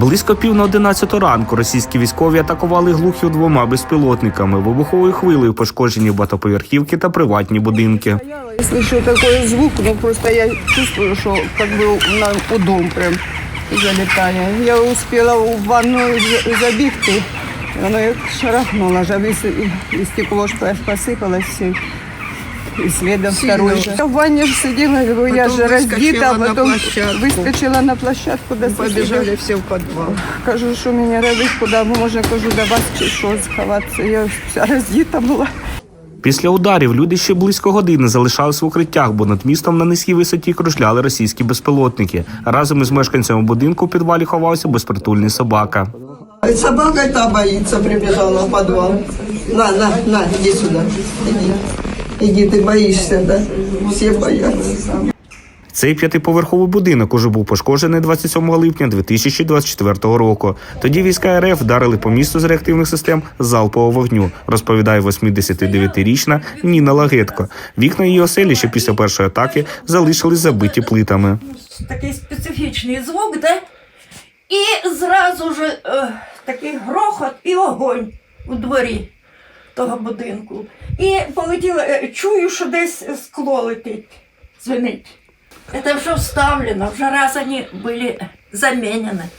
Близько пів на 11 ранку російські військові атакували глухів двома безпілотниками. Вибуховою хвилею пошкоджені багатоповерхівки та приватні будинки. Я слышу такой звук, ну просто я чувствую, что как бы на, у дом прям залетає. Я успела в ванную за- забігти, воно як шарахнуло, ж, і, стекло ж посипалось все. И следом второй же. Я в ванне же сидела, говорю, я Потом же выскочила раздета, на потом площадку. выскочила на площадку до Побежали все в подвал. Кажу, що мені робити, куди можна, кажу, до вас чи що сховатися. Я вся роздіта була. Після ударів люди ще близько години залишались в укриттях, бо над містом на низькій висоті кружляли російські безпілотники. Разом із мешканцями будинку в підвалі ховався безпритульний собака. Собака та боится, прибежала в подвал. На, на, на, иди сюда. Иди. Иди, ты боишься, да? Все боятся. Цей п'ятиповерховий будинок уже був пошкоджений 27 липня 2024 року. Тоді війська РФ вдарили по місту з реактивних систем залпового вогню, розповідає 89-річна Ніна Лагетко. Вікна її оселі ще після першої атаки залишились забиті плитами. такий специфічний звук, да? І зразу ж е, такий грохот і огонь у дворі того будинку. І полетіло, е, чую, що десь скло летить, звенить. Это все вставлено, вже раз они были заменены.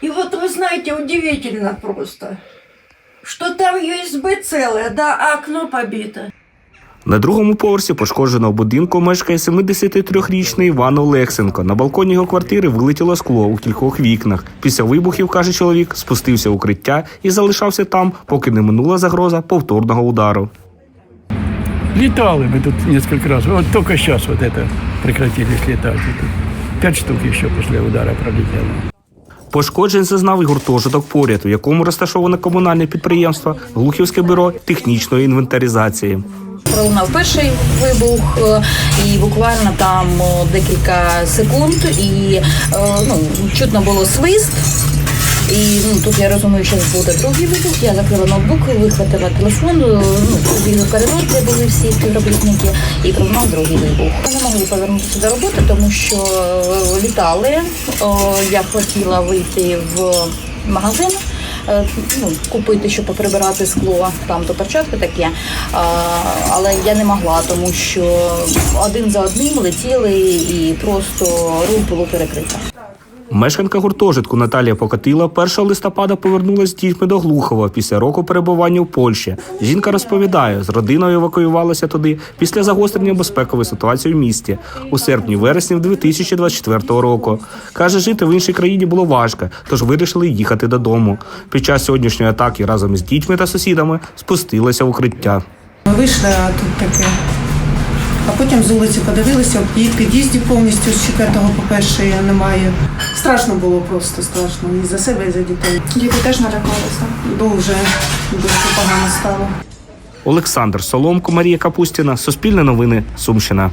И вот вы знаете, удивительно просто, что там USB целое, да, а окно побито. На другому поверсі пошкодженого будинку мешкає 73-річний Іван Олексенко. На балконі його квартири вилетіло скло у кількох вікнах. Після вибухів, каже чоловік, спустився в укриття і залишався там, поки не минула загроза повторного удару. Летали мы тут несколько раз. Вот только сейчас вот это прекратились тут Пять штук еще после удара пролетело. Пошкоджень зазнав і гуртожиток поряд, у якому розташоване комунальне підприємство Глухівське бюро технічної інвентаризації. Пролунав перший вибух, е, і буквально там декілька секунд, і е, ну, чутно було свист. І ну, тут я розумію, що буде другий вибух. Я закрила ноутбук, вихватила телефон, е, ну, побігла в коридор, де були всі співробітники, і пролунав другий вибух. Ми не могли повернутися до роботи, тому що літали. О, я хотіла вийти в магазин. Е, Ну, купити, щоб поприбирати скло, там то перчатки таке. Але я не могла, тому що один за одним летіли і просто рух було перекрито. Мешканка гуртожитку Наталія Покатила 1 листопада повернулася з дітьми до Глухова після року перебування в Польщі. Жінка розповідає, з родиною евакуювалася туди після загострення безпекової ситуації в місті у серпні-вересні 2024 року. Каже, жити в іншій країні було важко, тож вирішили їхати додому. Під час сьогоднішньої атаки разом із дітьми та сусідами спустилися в укриття. Ми вийшли, а тут таке. А потім з вулиці подивилися, і під'їздів повністю з четвертого по перший немає. Страшно було просто страшно. І за себе, і за дітей. Діти теж налякалися. Дуже, дуже погано стало. Олександр Соломко, Марія Капустіна, Суспільне новини, Сумщина.